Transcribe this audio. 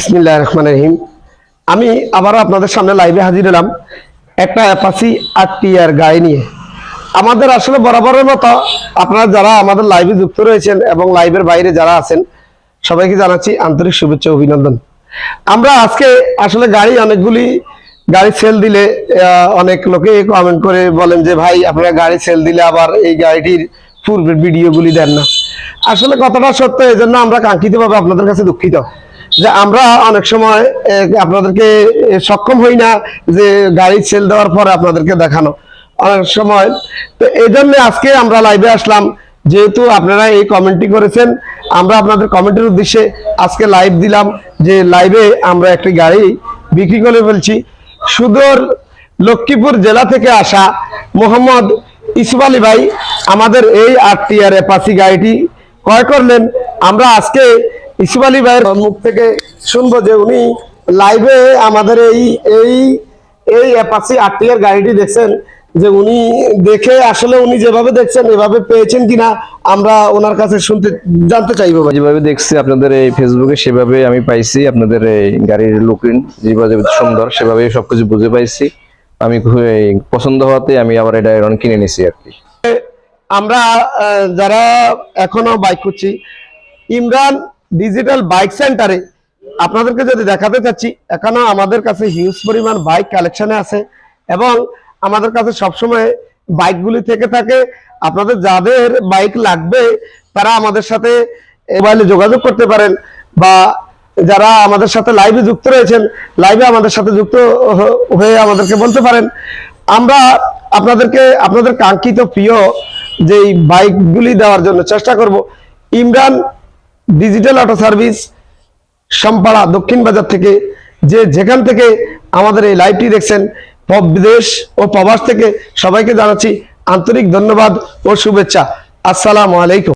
বিসমিল্লাহ রহমান রহিম। আমি আবারও আপনাদের সামনে লাইভে হাজির হলাম একটা অ্যাপাসি আট টিয়ার গাড়ি নিয়ে। আমাদের আসলে বরাবরের মতো আপনারা যারা আমাদের লাইভে যুক্ত রয়েছেন এবং লাইভের বাইরে যারা আছেন, সবাইকে জানাচ্ছি আন্তরিক শুভেচ্ছা অভিনন্দন। আমরা আজকে আসলে গাড়ি অনেকগুলি গাড়ি সেল দিলে অনেক লোকে কমেন্ট করে বলেন যে, ভাই, আপনারা গাড়ি সেল দিলে আবার এই গাড়িটির পূর্বের ভিডিওগুলি দেন না। আসলে কথাটা সত্য এই জন্য আমরা কাঙ্ক্ষিতভাবে আপনাদের কাছে দুঃখিত। যে আমরা অনেক সময় আপনাদেরকে সক্ষম হই না যে গাড়ি সেল দেওয়ার পরে আপনাদেরকে দেখানো। অনেক সময়। তো এই জন্য আজকে আমরা লাইভে আসলাম। যেহেতু আপনারা এই কমেন্টটি করেছেন, আমরা আপনাদের কমেন্টের উদ্দেশ্যে আজকে লাইভ দিলাম যে লাইভে আমরা একটি গাড়ি বিক্রি করে ফেলছি। সুদূর লক্ষ্মীপুর জেলা থেকে আসা মোহাম্মদ ইসুফ আলী ভাই আমাদের এই আটটি আর এপাসি গাড়িটি ক্রয় করলেন। আমরা আজকে ইসুফ আলী ভাইয়ের মুখ থেকে শুনব যে উনি লাইভে আমাদের এই এই এই অ্যাপাসি আটটিয়ার গাড়িটি দেখছেন যে উনি দেখে আসলে উনি যেভাবে দেখছেন এভাবে পেয়েছেন কিনা আমরা ওনার কাছে শুনতে জানতে চাইব। যেভাবে দেখছি আপনাদের এই ফেসবুকে সেভাবে আমি পাইছি আপনাদের এই গাড়ির লুকিং যেভাবে সুন্দর সেভাবে সবকিছু বুঝে পাইছি। আমি পছন্দ হওয়াতে আমি আবার এটা এখন কিনে নিছি আর কি। আমরা যারা এখনও বাইক করছি ইমরান ডিজিটাল বাইক সেন্টারে আপনাদেরকে যদি দেখাতে চাচ্ছি এখনও আমাদের কাছে হিউজ পরিমাণ বাইক কালেকশনে আছে এবং আমাদের কাছে সবসময় বাইকগুলি থেকে থাকে। আপনাদের যাদের বাইক লাগবে, তারা আমাদের সাথে মোবাইলে যোগাযোগ করতে পারেন বা যারা আমাদের সাথে লাইভে যুক্ত রয়েছেন লাইভে আমাদের সাথে যুক্ত হয়ে আমাদেরকে বলতে পারেন। আমরা আপনাদেরকে, আপনাদের কাঙ্ক্ষিত প্রিয় যে বাইকগুলি দেওয়ার জন্য চেষ্টা করব, ইমরান ডিজিটাল অটো সার্ভিস সম্পাড়া দক্ষিণ বাজার থেকে, যে যেখান থেকে আমাদের এই লাইভটি দেখছেন বিদেশ ও প্রবাস থেকে সবাইকে জানাচ্ছি আন্তরিক ধন্যবাদ ও শুভেচ্ছা। আসসালামু আলাইকুম।